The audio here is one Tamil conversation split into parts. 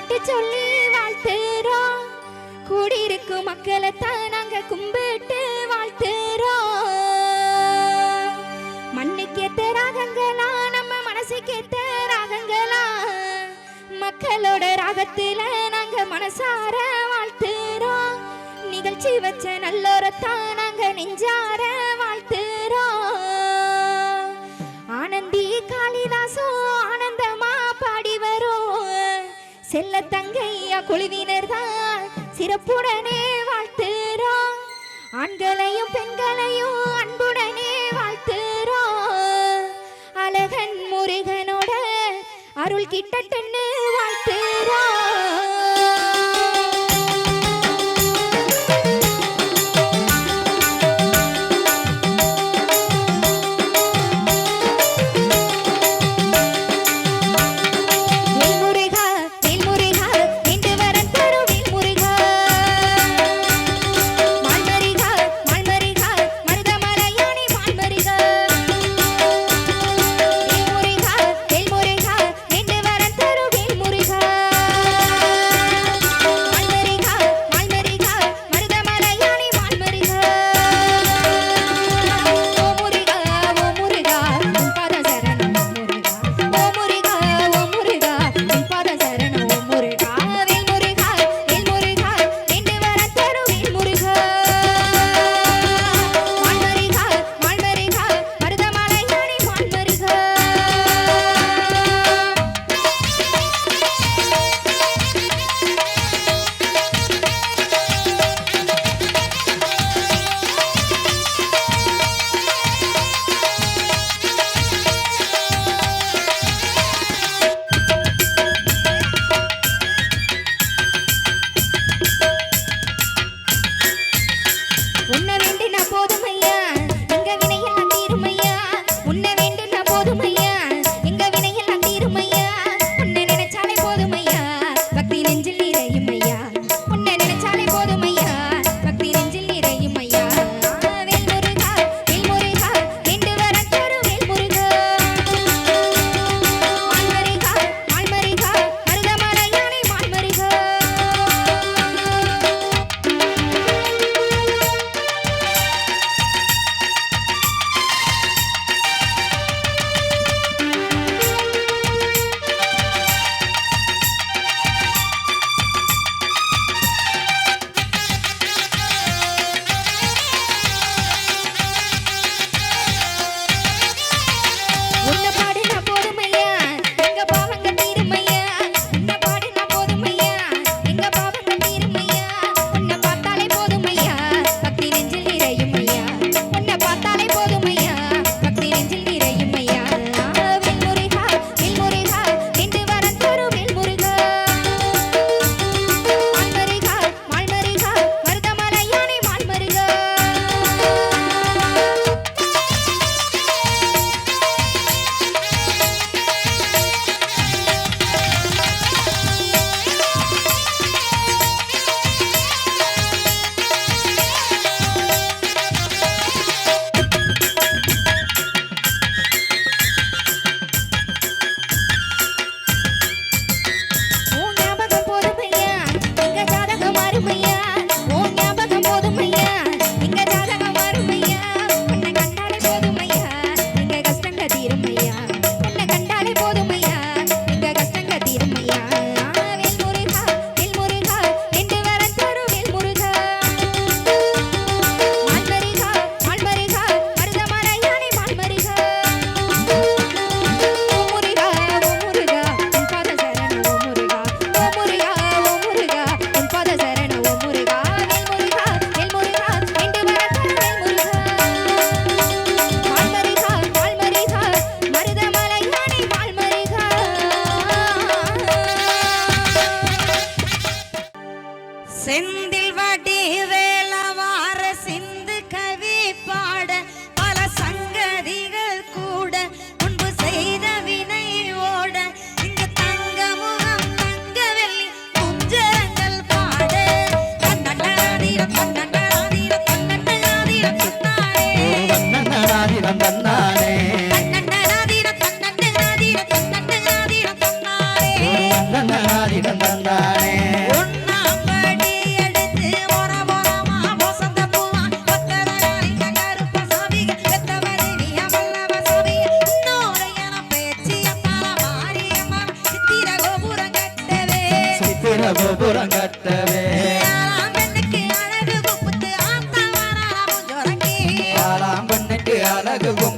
பாட்டு சொல்லி வாழ்த்துறோம். கூடியிருக்கும் மக்களை தான் நாங்க கும்பிட்டு வாழ்த்துறோம். மண்ணுக்கேத்த ராகங்களா நம்ம மனசுக்கேத்த ராகங்களா. மக்களோட ராகத்துல நாங்க மனசார வாழ்த்துறோம். நிகழ்ச்சி வச்ச நல்லோரத்தான் நாங்க நெஞ்சார வாழ்த்துறோம். ஆனந்தி காளிதாசோ செல்ல தங்கையா குழுவினர் தான் சிறப்புடனே வாழ்த்துறோம். ஆண்களையும் பெண்களையும் அன்புடனே வாழ்த்துறோம். அழகன் முருகனோட அருள் கிட்டட்டன்னு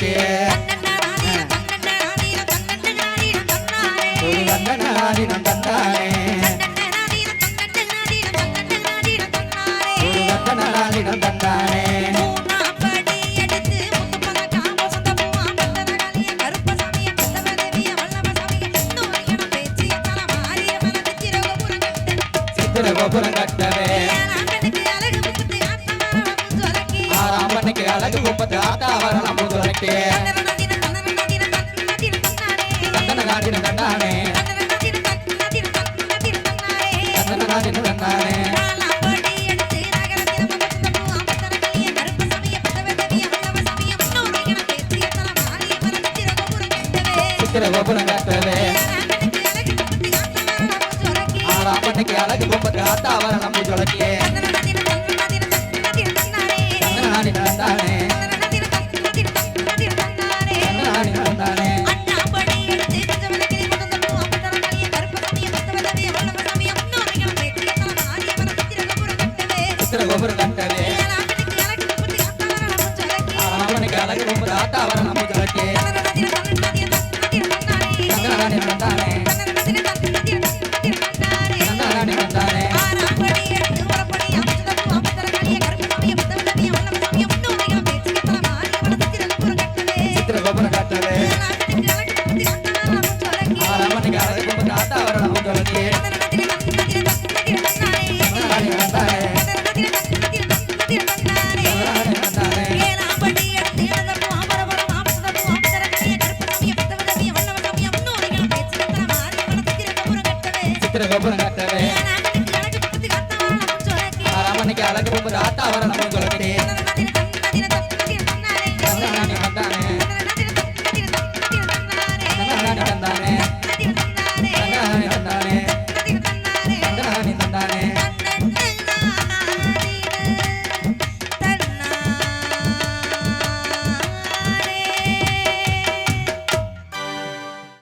கட்டி வந்தனாரி நம் தந்தானே அழகு முப்பத்து ஆட்டா வரலாம் காட்டே கந்தன காட்டின கண்டானே கந்தன காட்டின கண்டானே சித்திர கோபுரம் கட்டவே. அழகு பொம்புக்கு அத்தாவரம் நம்பி మనకి తాత వర నమ్ము జలకే Yeah, go put it